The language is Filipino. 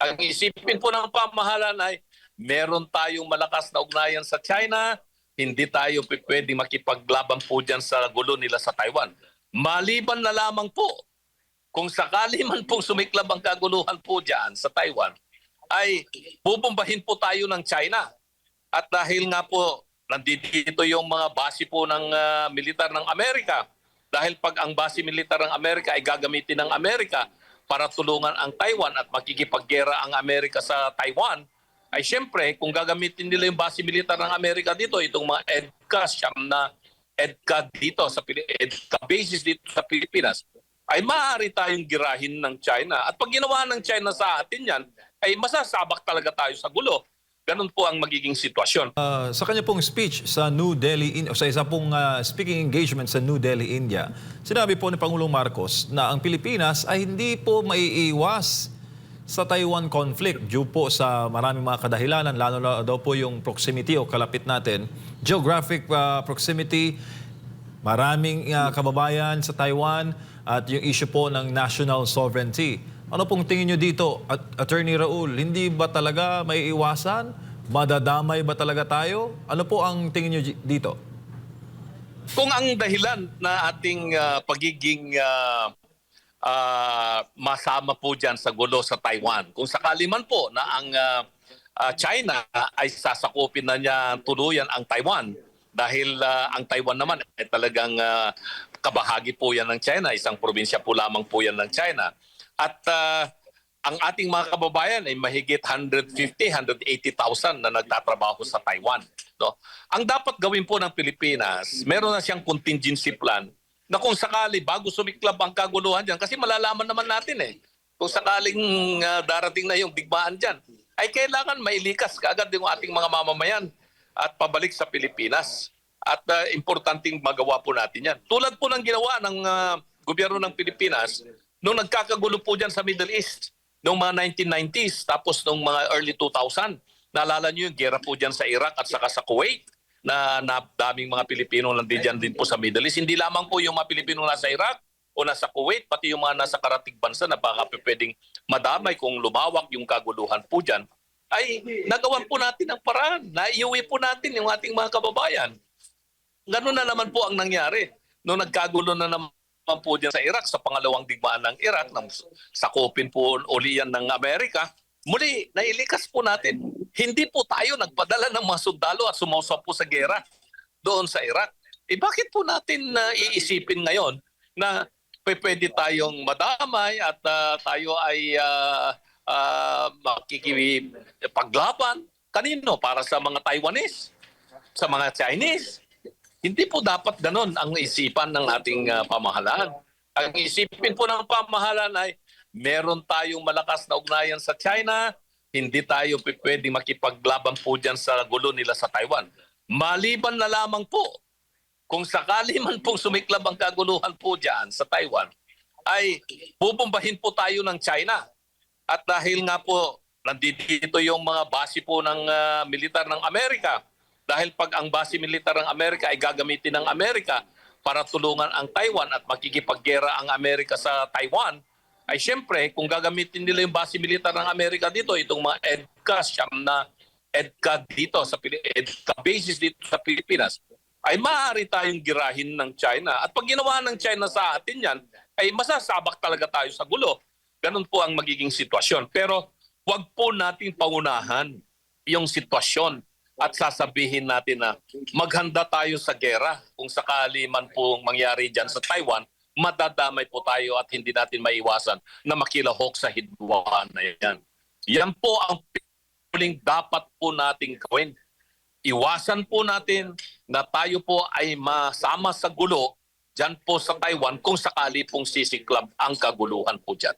Ang isipin po ng pamahalaan ay meron tayong malakas na ugnayan sa China, hindi tayo p- pwedeng makipaglaban po dyan sa gulo nila sa Taiwan. Maliban na lamang po, kung sakali man pong sumiklab ang kaguluhan po dyan sa Taiwan, ay bubombahin po tayo ng China. At dahil nga po, nandito yung mga base po ng ah, militar ng Amerika, dahil pag ang base militar ng Amerika ay gagamitin ng Amerika para tulungan ang Taiwan at makikipaggera ang Amerika sa Taiwan, ay siyempre, kung gagamitin nila yung base militar ng Amerika dito, itong mga EDCA, siyam na EDCA dito, sa EDCA bases dito sa Pilipinas, ay maaari tayong girahin ng China. At pag ginawa ng China sa atin yan, ay masasabak talaga tayo sa gulo. Ganun po ang magiging sitwasyon. Uh, sa kanya pong speech sa New Delhi, in, sa isa pong uh, speaking engagement sa New Delhi, India, sinabi po ni Pangulong Marcos na ang Pilipinas ay hindi po maiiwas sa Taiwan conflict due po sa maraming mga kadahilanan, lalo na daw po yung proximity o kalapit natin, geographic uh, proximity, maraming uh, kababayan sa Taiwan at yung issue po ng national sovereignty. Ano pong tingin nyo dito, At Attorney Raul? Hindi ba talaga may iwasan? Madadamay ba talaga tayo? Ano po ang tingin nyo di- dito? Kung ang dahilan na ating ah, pagiging ah, ah, masama po dyan sa gulo sa Taiwan, kung sakali man po na ang ah, ah, China ay sasakupin na niya tuluyan ang Taiwan dahil ah, ang Taiwan naman ay talagang ah, kabahagi po yan ng China, isang probinsya po lamang po yan ng China. At ah, ang ating mga kababayan ay mahigit 150, 180,000 na nagtatrabaho sa Taiwan. No? Ang dapat gawin po ng Pilipinas, meron na siyang contingency plan na kung sakali bago sumiklab ang kaguluhan dyan, kasi malalaman naman natin eh, kung sakaling ah, darating na yung digmaan dyan, ay kailangan mailikas kaagad yung ating mga mamamayan at pabalik sa Pilipinas. At ah, importanteng magawa po natin yan. Tulad po ng ginawa ng ah, gobyerno ng Pilipinas nung nagkakagulo po dyan sa Middle East noong mga 1990s tapos noong mga early 2000. Naalala niyo yung gera po dyan sa Iraq at saka sa Kuwait na, na daming mga Pilipino nandiyan din po sa Middle East. Hindi lamang po yung mga Pilipino nasa Iraq o nasa Kuwait, pati yung mga nasa karatig bansa na baka pwedeng madamay kung lumawak yung kaguluhan po dyan, ay nagawan po natin ang paraan. Naiuwi po natin yung ating mga kababayan. Ganun na naman po ang nangyari. Noong nagkagulo na naman po dyan sa Iraq, sa pangalawang digmaan ng Iraq, nang sakupin po uli yan ng Amerika, muli, nailikas po natin. Hindi po tayo nagpadala ng mga sundalo at sumausap po sa gera doon sa Iraq. Eh bakit po natin na iisipin ngayon na pwede tayong madamay at ah, tayo ay uh, makikipaglaban? Kanino? Para sa mga Taiwanese? Sa mga Chinese? Hindi po dapat ganon ang isipan ng ating ah, pamahalaan. Ang isipin po ng pamahalaan ay meron tayong malakas na ugnayan sa China, hindi tayo pwedeng makipaglaban po dyan sa gulo nila sa Taiwan. Maliban na lamang po, kung sakali man pong sumiklab ang kaguluhan po dyan sa Taiwan, ay bubombahin po tayo ng China. At dahil nga po, nandito yung mga base po ng ah, militar ng Amerika, dahil pag ang base militar ng Amerika ay gagamitin ng Amerika para tulungan ang Taiwan at makikipaggera ang Amerika sa Taiwan, ay siyempre, kung gagamitin nila yung base militar ng Amerika dito, itong mga EDCA, siyam na EDCA dito, sa EDCA bases dito sa Pilipinas, ay maaari tayong girahin ng China. At pag ginawa ng China sa atin yan, ay masasabak talaga tayo sa gulo. Ganun po ang magiging sitwasyon. Pero wag po nating pangunahan yung sitwasyon at sasabihin natin na maghanda tayo sa gera kung sakali man pong mangyari dyan sa Taiwan, madadamay po tayo at hindi natin maiwasan na makilahok sa hidwaan na yan. Yan po ang huling dapat po nating gawin. Iwasan po natin na tayo po ay masama sa gulo dyan po sa Taiwan kung sakali pong sisiklab ang kaguluhan po dyan.